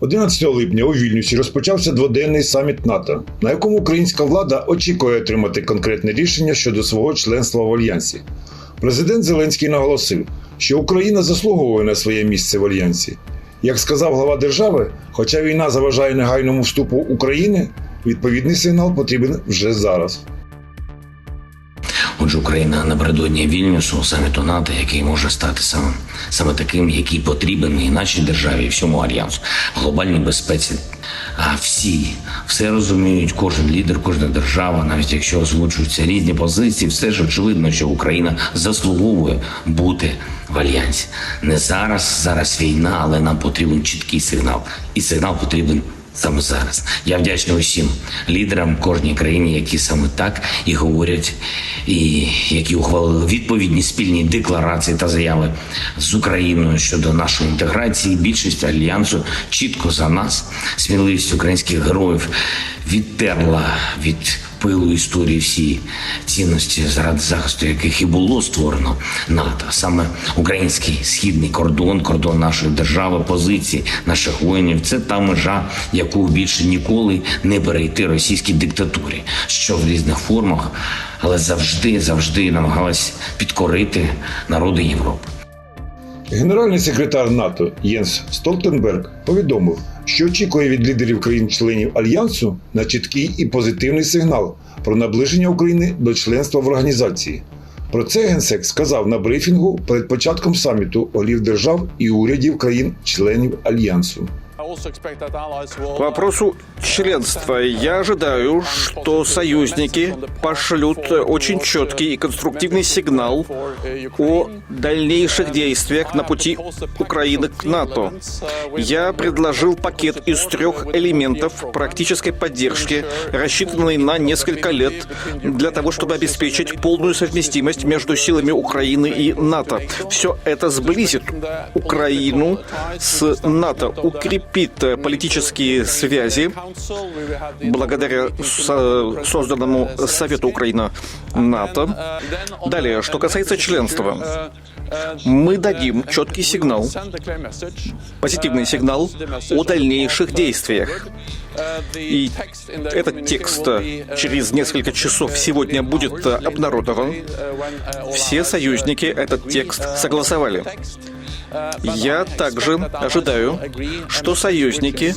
11 липня у Вільнюсі розпочався дводенний саміт НАТО, на якому українська влада очікує отримати конкретне рішення щодо свого членства в альянсі. Президент Зеленський наголосив, що Україна заслуговує на своє місце в альянсі. Як сказав глава держави, хоча війна заважає негайному вступу України, відповідний сигнал потрібен вже зараз. Отже, Україна напередодні Вільнюсу, саміту НАТО, який може стати саме, саме таким, який потрібен і нашій державі, і всьому альянсу, глобальній безпеці. А всі все розуміють, кожен лідер, кожна держава, навіть якщо озвучуються різні позиції, все ж очевидно, що Україна заслуговує бути в альянсі. Не зараз, зараз війна, але нам потрібен чіткий сигнал, і сигнал потрібен саме зараз. Я вдячний усім лідерам кожній країні, які саме так і говорять, і які ухвалили відповідні спільні декларації та заяви з Україною щодо нашої інтеграції. Більшість альянсу чітко за нас, сміливість українських героїв відтерла від пилу історії всі цінності, заради захисту яких і було створено НАТО. Саме український східний кордон, кордон нашої держави, позиції наших воїнів це та межа, яку більше ніколи не перейти російській диктатурі, що в різних формах, але завжди, завжди намагалась підкорити народи Європи. Генеральний секретар НАТО Єнс Столтенберг повідомив, що очікує від лідерів країн-членів альянсу на чіткий і позитивний сигнал про наближення України до членства в організації. Про це генсек сказав на брифінгу перед початком саміту голів держав і урядів країн-членів альянсу. К вопросу членства я ожидаю, что союзники пошлют очень четкий и конструктивный сигнал о дальнейших действиях на пути Украины к НАТО. Я предложил пакет из трех элементов практической поддержки, рассчитанный на несколько лет, для того, чтобы обеспечить полную совместимость между силами Украины и НАТО. Все это сблизит Украину с НАТО, укрепит э, политические связи благодаря со- созданному Совету Украина-НАТО. Далее, что касается членства. Мы дадим четкий сигнал, позитивный сигнал о дальнейших действиях. И этот текст через несколько часов сегодня будет обнародован. Все союзники этот текст согласовали. Я также ожидаю, что союзники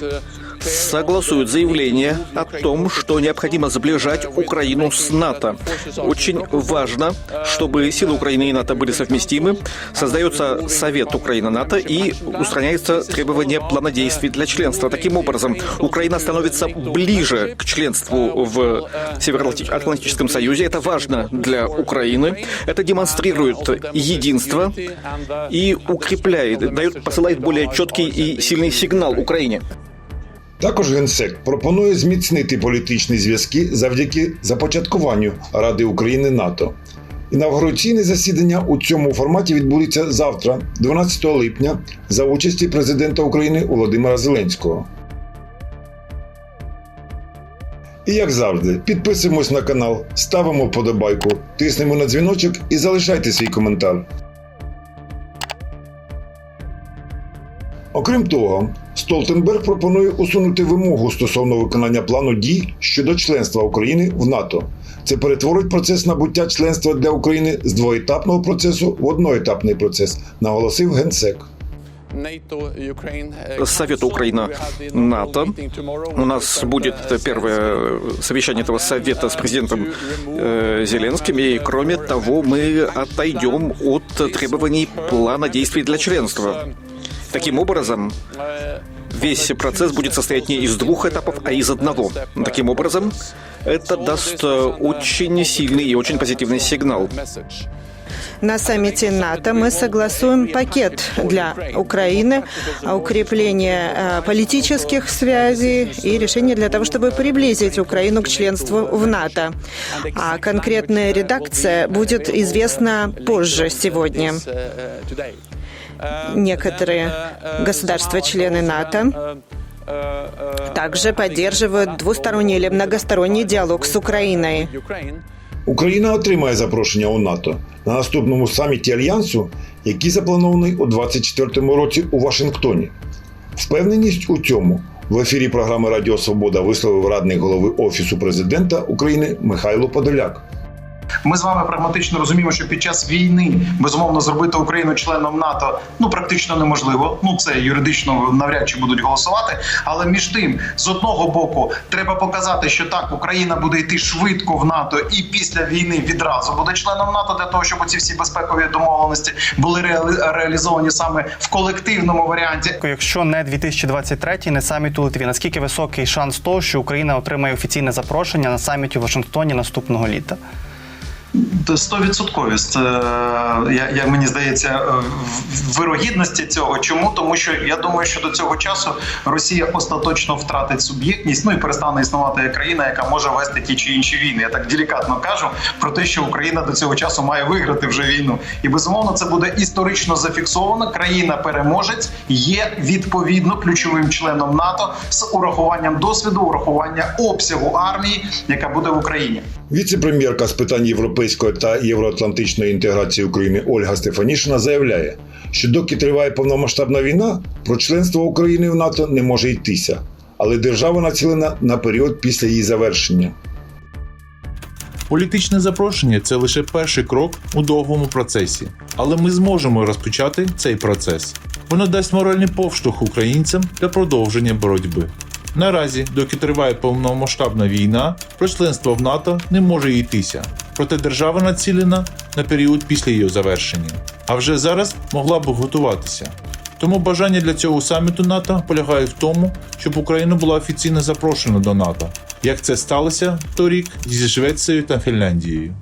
согласуют заявление о том, что необходимо сближать Украину с НАТО. Очень важно, чтобы силы Украины и НАТО были совместимы. Создается Совет Украина-НАТО и устраняется требование плана действий для членства. Таким образом, Украина становится ближе к членству в Североатлантическом Союзе. Это важно для Украины. Это демонстрирует единство и укрепляет, дает, посылает более четкий и сильный сигнал Украине. Також генсек пропонує зміцнити політичні зв'язки завдяки започаткуванню Ради України НАТО. Інавгураційне засідання у цьому форматі відбудеться завтра, 12 липня, за участі президента України Володимира Зеленського. І як завжди, підписуємось на канал, ставимо вподобайку, тиснемо на дзвіночок і залишайте свій коментар. Окрім того, Столтенберг пропонує усунути вимогу стосовно виконання плану дій щодо членства України в НАТО. Це перетворить процес набуття членства для України з двоетапного процесу в одноетапний процес, наголосив генсек. Совет Украина-НАТО. У нас будет первое совещание этого совета с президентом э, Зеленским. И кроме того, мы отойдем от требований плана действий для членства. Таким образом, весь процесс будет состоять не из двух этапов, а из одного. Таким образом, это даст э, очень сильный и очень позитивный сигнал. На саммите НАТО мы согласуем пакет для Украины, а, укрепление э, политических связей и решение для того, чтобы приблизить Украину к членству в НАТО. А конкретная редакция будет известна позже сегодня. Некоторые государства-члены НАТО также поддерживают двусторонний или многосторонний диалог с Украиной. Україна отримає запрошення у НАТО на наступному саміті Альянсу, який запланований у 2024 році у Вашингтоні. Впевненість у цьому в ефірі програми Радіо Свобода висловив радник голови Офісу президента України Михайло Подоляк. Ми з вами прагматично розуміємо, що під час війни безумовно зробити Україну членом НАТО ну практично неможливо. Ну це юридично навряд чи будуть голосувати. Але між тим, з одного боку, треба показати, що так Україна буде йти швидко в НАТО, і після війни відразу буде членом НАТО для того, щоб ці всі безпекові домовленості були реалізовані саме в колективному варіанті. Якщо не 2023, не саміт у Литві, наскільки високий шанс того, що Україна отримає офіційне запрошення на саміті у Вашингтоні наступного літа? Стовідсотковість, е, я, мені здається, е, вирогідності цього. Чому? Тому що я думаю, що до цього часу Росія остаточно втратить суб'єктність, ну і перестане існувати як країна, яка може вести ті чи інші війни. Я так делікатно кажу про те, що Україна до цього часу має виграти вже війну. І безумовно, це буде історично зафіксовано. Країна переможець є відповідно ключовим членом НАТО з урахуванням досвіду, урахування обсягу армії, яка буде в Україні. Віце-прем'єрка з питань європейської та євроатлантичної інтеграції України Ольга Стефанішина заявляє, що доки триває повномасштабна війна, про членство України в НАТО не може йтися, але держава націлена на період після її завершення. Політичне запрошення це лише перший крок у довгому процесі, але ми зможемо розпочати цей процес. Воно дасть моральний повштовх українцям для продовження боротьби. Наразі, доки триває повномасштабна війна, про членство в НАТО не може йтися, проте держава націлена на період після її завершення, а вже зараз могла б готуватися. Тому бажання для цього саміту НАТО полягає в тому, щоб Україна була офіційно запрошена до НАТО, як це сталося торік зі Швецією та Фінляндією.